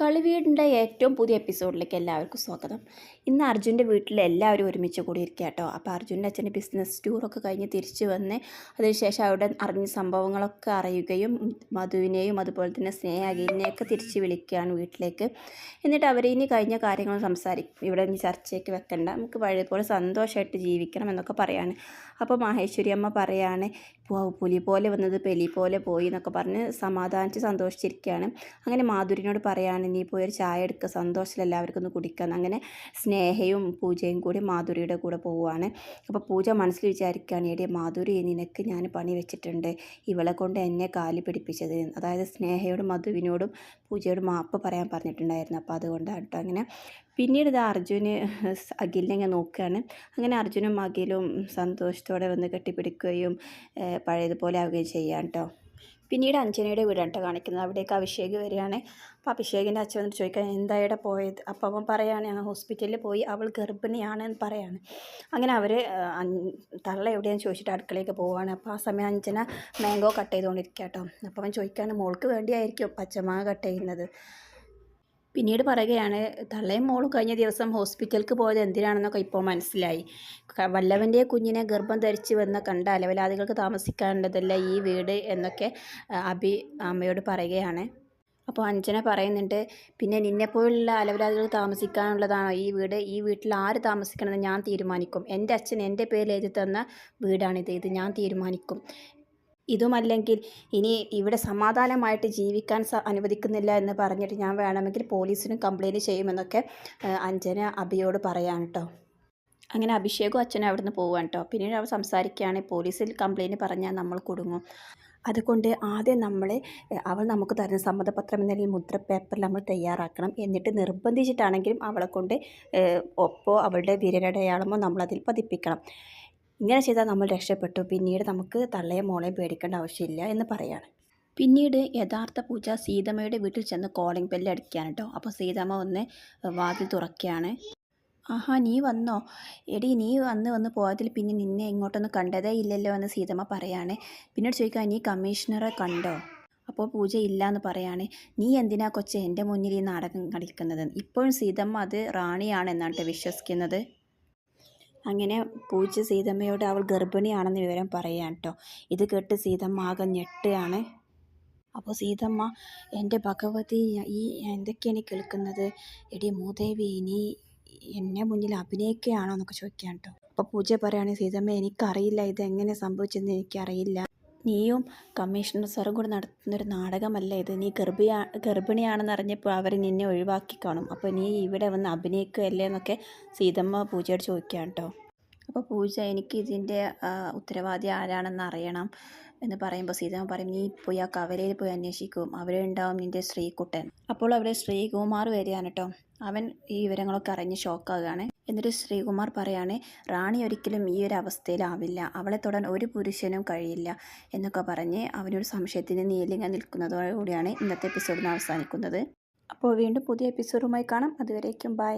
കളിവീടിന്റെ ഏറ്റവും പുതിയ എപ്പിസോഡിലേക്ക് എല്ലാവർക്കും സ്വാഗതം. ഇന്ന് അർജുന്റെ വീട്ടിൽ എല്ലാവരും ഒരുമിച്ച് കൂടിയിരിക്കുക കേട്ടോ അപ്പോൾ അർജുന്റെ അച്ഛന്റെ ബിസിനസ് ടൂറൊക്കെ കഴിഞ്ഞ് തിരിച്ച് വന്ന് അതിനുശേഷം അവിടെ അറിഞ്ഞ സംഭവങ്ങളൊക്കെ അറിയുകയും മധുവിനെയും അതുപോലെ തന്നെ സ്നേഹിനെയൊക്കെ തിരിച്ച് വിളിക്കുകയാണ് വീട്ടിലേക്ക്. എന്നിട്ട് അവർ ഇനി കഴിഞ്ഞ കാര്യങ്ങൾ സംസാരിക്കും. ഇവിടെ ഇനി ചർച്ചയ്ക്ക് വെക്കണ്ട. നമുക്ക് വഴിപോലെ പോലെ സന്തോഷമായിട്ട് ജീവിക്കണം എന്നൊക്കെ പറയാണ്. അപ്പോൾ മാഹേശ്വരി അമ്മ പറയാണ് "പു- പുലി പോലെ വന്നത് പെലി പോലെ പോയി എന്നൊക്കെ പറഞ്ഞ് സമാധാനിച്ച് സന്തോഷിച്ചിരിക്കുകയാണ്. അങ്ങനെ മാധുരിനോട് പറയാണ് നീ പോയി ഒരു ചായ എടുക്കുക സന്തോഷത്തിൽ എല്ലാവർക്കും ഒന്ന് കുടിക്കാം അങ്ങനെ സ്നേഹയും പൂജയും കൂടി മാധുരിയുടെ കൂടെ പോവുകയാണ് അപ്പോൾ പൂജ മനസ്സിൽ വിചാരിക്കുകയാണ് എടി മാധുരി നിനക്ക് ഞാൻ പണി വെച്ചിട്ടുണ്ട്. ഇവളെ കൊണ്ട് എന്നെ കാലി പിടിപ്പിച്ചത്. അതായത് സ്നേഹയോടും മധുവിനോടും പൂജയോടും മാപ്പ് പറയാൻ പറഞ്ഞിട്ടുണ്ടായിരുന്നു. അപ്പോൾ അതുകൊണ്ടാണ് കേട്ടോ അങ്ങനെ. പിന്നീട് ഇത് അർജുന് അഖിലിനെ ഇങ്ങനെ നോക്കുകയാണ്. അങ്ങനെ അർജുനും അഖിലും സന്തോഷത്തോടെ വന്ന് കെട്ടിപ്പിടിക്കുകയും പഴയതുപോലെ ആവുകയും ചെയ്യാം കേട്ടോ പിന്നീട് അഞ്ജനയുടെ വീടാണ് കാണിക്കുന്നത്. അവിടേക്ക് അഭിഷേക് വരികയാണ്. അപ്പോൾ അഭിഷേകിന്റെ അച്ഛൻ വന്നിട്ട് ചോദിക്കാൻ എന്താ പോയത്? അപ്പോൾ അവൻ പറയുകയാണ് ഞങ്ങൾ ഹോസ്പിറ്റലിൽ പോയി അവൾ ഗർഭിണിയാണ് എന്ന് പറയാണ് അങ്ങനെ അവർ തള്ള എവിടെയാണെന്ന് ചോദിച്ചിട്ട് അടുക്കളയ്ക്ക് പോവുകയാണ്. അപ്പോൾ ആ സമയം അഞ്ജന മാംഗോ കട്ട് ചെയ്തുകൊണ്ടിരിക്കുക കേട്ടോ. അപ്പോൾ അവൻ ചോദിക്കാൻ മോൾക്ക് വേണ്ടിയായിരിക്കും പച്ചമാങ്ങ കട്ട് ചെയ്യുന്നത്? പിന്നീട് പറയുകയാണ് തള്ളയും മോളും കഴിഞ്ഞ ദിവസം ഹോസ്പിറ്റലിലേക്ക് പോയത് എന്തിനാണെന്നൊക്കെ ഇപ്പോൾ മനസ്സിലായി. വല്ലവന്റെ കുഞ്ഞിനെ ഗർഭം ധരിച്ച് വന്ന കണ്ട അലവലാദികൾക്ക് താമസിക്കേണ്ടതല്ല ഈ വീട് എന്നൊക്കെ അബി അമ്മയോട് പറയുകയാണ്. അപ്പോൾ അഞ്ജന പറയുന്നുണ്ട് പിന്നെ നിന്നെപ്പോലുള്ള അലവരാതികൾ താമസിക്കാനുള്ളതാണോ ഈ വീട്? ഈ വീട്ടിൽ ആര് താമസിക്കണമെന്ന് ഞാൻ തീരുമാനിക്കും. എന്റെ അച്ഛൻ എന്റെ പേരിൽ എഴുതി തന്ന വീടാണിത്. ഇത് ഞാൻ തീരുമാനിക്കും. ഇതുമല്ലെങ്കിൽ ഇനി ഇവിടെ സമാധാനമായിട്ട് ജീവിക്കാൻ അനുവദിക്കുന്നില്ല എന്ന് പറഞ്ഞിട്ട് ഞാൻ വേണമെങ്കിൽ പോലീസിനും കംപ്ലയിന്റ് ചെയ്യുമെന്നൊക്കെ അഞ്ജന അബിയോട് പറയാൻ കേട്ടോ അങ്ങനെ അഭിഷേകും അച്ഛനും അവിടുന്ന് പോവാൻ കേട്ടോ പിന്നീട് അവർ സംസാരിക്കുകയാണ് പോലീസിൽ കംപ്ലയിന്റ് പറഞ്ഞാൽ നമ്മൾ കുടുങ്ങും. അതുകൊണ്ട് ആദ്യം നമ്മൾ അവൾ നമുക്ക് തരുന്ന സമ്മതപത്രം എന്ന മുദ്ര പേപ്പറിൽ നമ്മൾ തയ്യാറാക്കണം. എന്നിട്ട് നിർബന്ധിച്ചിട്ടാണെങ്കിലും അവളെ കൊണ്ട് ഒപ്പോ അവളുടെ വിരലടയാളമോ നമ്മളതിൽ പതിപ്പിക്കണം. ഇങ്ങനെ ചെയ്താൽ നമ്മൾ രക്ഷപ്പെട്ടു. പിന്നീട് നമുക്ക് തള്ളയെ മോളെ പേടിക്കേണ്ട ആവശ്യമില്ല എന്ന് പറയാണ്. പിന്നീട് യഥാർത്ഥ പൂജ സീതമ്മയുടെ വീട്ടിൽ ചെന്ന് കോളിംഗ് ബെല്ല് അടിക്കുകയാണ് കേട്ടോ അപ്പോൾ സീതമ്മ ഒന്ന് വാതിൽ തുറക്കുകയാണ്. ആഹാ നീ വന്നോ? എടി നീ വന്ന് വന്ന് പോയതിൽ പിന്നെ നിന്നെ ഇങ്ങോട്ടൊന്നും കണ്ടതേ ഇല്ലല്ലോ എന്ന് സീതമ്മ പറയാണ്. പിന്നീട് ചോദിക്കാൻ നീ കമ്മീഷണറെ കണ്ടോ? അപ്പോൾ പൂജ ഇല്ല എന്ന് പറയാണ്. നീ എന്തിനാ കൊച്ചെ എന്റെ മുന്നിൽ ഈ നാടകം കളിക്കുന്നത്? ഇപ്പോഴും സീതമ്മ അത് റാണിയാണ് എന്നാണ് വിശ്വസിക്കുന്നത്. അങ്ങനെ പൂച്ച സീതമ്മയോട് അവൾ ഗർഭിണിയാണെന്ന് വിവരം പറയാൻ കേട്ടോ ഇത് കേട്ട് സീതമ്മ ആകെ ഞെട്ടുകയാണ്. അപ്പോൾ സീതമ്മ എന്റെ ഭഗവതി ഈ എന്തൊക്കെയാണ് കേൾക്കുന്നത്? എടി മൂദേവി ഇനി എന്നെ മുന്നിൽ അഭിനയിക്കുകയാണോ? എന്നൊക്കെ ചോദിക്കാൻ കേട്ടോ അപ്പോൾ പൂജ പറയുകയാണെങ്കിൽ സീതമ്മ എനിക്കറിയില്ല ഇത് എങ്ങനെ സംഭവിച്ചെന്ന് എനിക്കറിയില്ല. നീയും കമ്മീഷണർ സാറും കൂടെ നടത്തുന്നൊരു നാടകമല്ല ഇത്? നീ ഗർഭിയാ ഗർഭിണിയാണെന്ന് അറിഞ്ഞപ്പോൾ അവർ നിന്നെ ഒഴിവാക്കി കാണും അപ്പോൾ നീ ഇവിടെ വന്ന് അഭിനയിക്കുകയല്ലേ എന്നൊക്കെ സീതമ്മ പൂജയോട് ചോദിക്കുകയാണ് കേട്ടോ. അപ്പോൾ പൂജ എനിക്ക് ഇതിന്റെ ഉത്തരവാദി ആരാണെന്ന് അറിയണം എന്ന് പറയുമ്പോൾ സീതമ്മ പറയും നീ പോയി ആ കവലയിൽ പോയി അന്വേഷിക്കും. അവിടെ ഉണ്ടാവും നിന്റെ ശ്രീകുട്ടൻ. അപ്പോൾ അവിടെ ശ്രീകുമാർ വരികയാണ് കേട്ടോ. അവൻ ഈ വിവരങ്ങളൊക്കെ അറിഞ്ഞ് ഷോക്കാവുകയാണ്. എന്നിട്ട് ശ്രീകുമാർ പറയാണ് റാണി ഒരിക്കലും ഈ ഒരു അവസ്ഥയിലാവില്ല. അവളെ തൊടാൻ ഒരു പുരുഷനും കഴിയില്ല. എന്നൊക്കെ പറഞ്ഞ് അവനൊരു സംശയത്തിന് നീലിങ്ങ നിൽക്കുന്നതോടുകൂടിയാണ് ഇന്നത്തെ എപ്പിസോഡിന് അവസാനിക്കുന്നത്. അപ്പോൾ വീണ്ടും പുതിയ എപ്പിസോഡുമായി കാണാം. അതുവരേക്കും ബൈ.